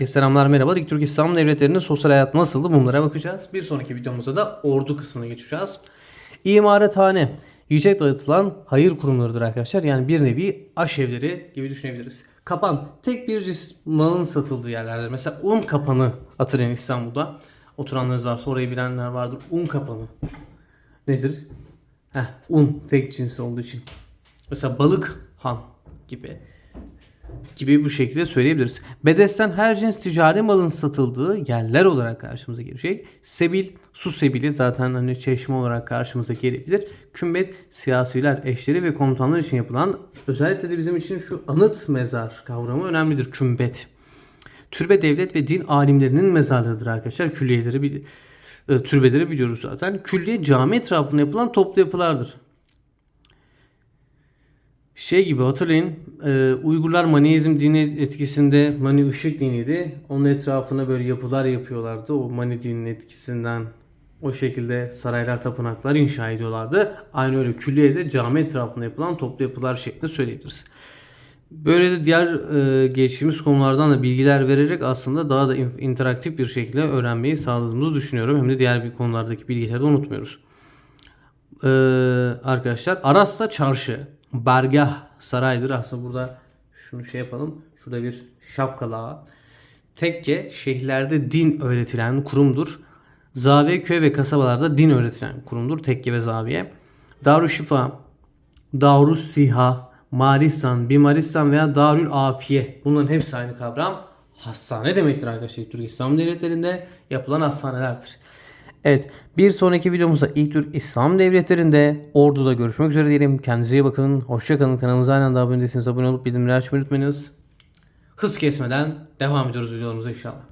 Herkese selamlar merhaba. İlk Türk İslam devletlerinde sosyal hayat nasıldı bunlara bakacağız. Bir sonraki videomuzda da ordu kısmına geçeceğiz. İmarethane yiyecek dağıtılan hayır kurumlarıdır arkadaşlar. Yani bir nevi aşevleri gibi düşünebiliriz. Kapan tek bir malın satıldığı yerlerdir. Mesela un kapanı hatırlayın İstanbul'da. Oturanlarınız varsa orayı bilenler vardır. Un kapanı nedir? Heh, un tek cinsi olduğu için. Mesela balık han gibi gibi bu şekilde söyleyebiliriz. Bedesten her cins ticari malın satıldığı yerler olarak karşımıza gelecek. Sebil, su sebili zaten hani çeşme olarak karşımıza gelebilir. Kümbet, siyasiler, eşleri ve komutanlar için yapılan özellikle de bizim için şu anıt mezar kavramı önemlidir. Kümbet. Türbe devlet ve din alimlerinin mezarlarıdır arkadaşlar. Külliyeleri e, türbeleri biliyoruz zaten. Külliye cami etrafında yapılan toplu yapılardır. Şey gibi hatırlayın e, Uygurlar Maniizm dini etkisinde Mani ışık diniydi. Onun etrafına böyle yapılar yapıyorlardı. O Mani dininin etkisinden o şekilde saraylar, tapınaklar inşa ediyorlardı. Aynı öyle külliyede cami etrafında yapılan toplu yapılar şeklinde söyleyebiliriz. Böyle de diğer e, geçtiğimiz konulardan da bilgiler vererek aslında daha da in- interaktif bir şekilde öğrenmeyi sağladığımızı düşünüyorum. Hem de diğer bir konulardaki bilgileri de unutmuyoruz. Ee, arkadaşlar Aras'ta çarşı, Bergah saraydır. Aslında burada şunu şey yapalım. Şurada bir şapkalı ağa. Tekke şehirlerde din öğretilen kurumdur. Zaviye köy ve kasabalarda din öğretilen kurumdur. Tekke ve zaviye. Darüşşifa, Darus Maristan, Bimaristan veya Darül Afiye. Bunların hepsi aynı kavram. Hastane demektir arkadaşlar. Türk İslam devletlerinde yapılan hastanelerdir. Evet bir sonraki videomuzda ilk Türk İslam devletlerinde orduda görüşmek üzere diyelim. Kendinize iyi bakın. Hoşçakalın. Kanalımıza hala da abone değilseniz abone olup bildirimleri açmayı unutmayınız. Hız kesmeden devam ediyoruz videolarımıza inşallah.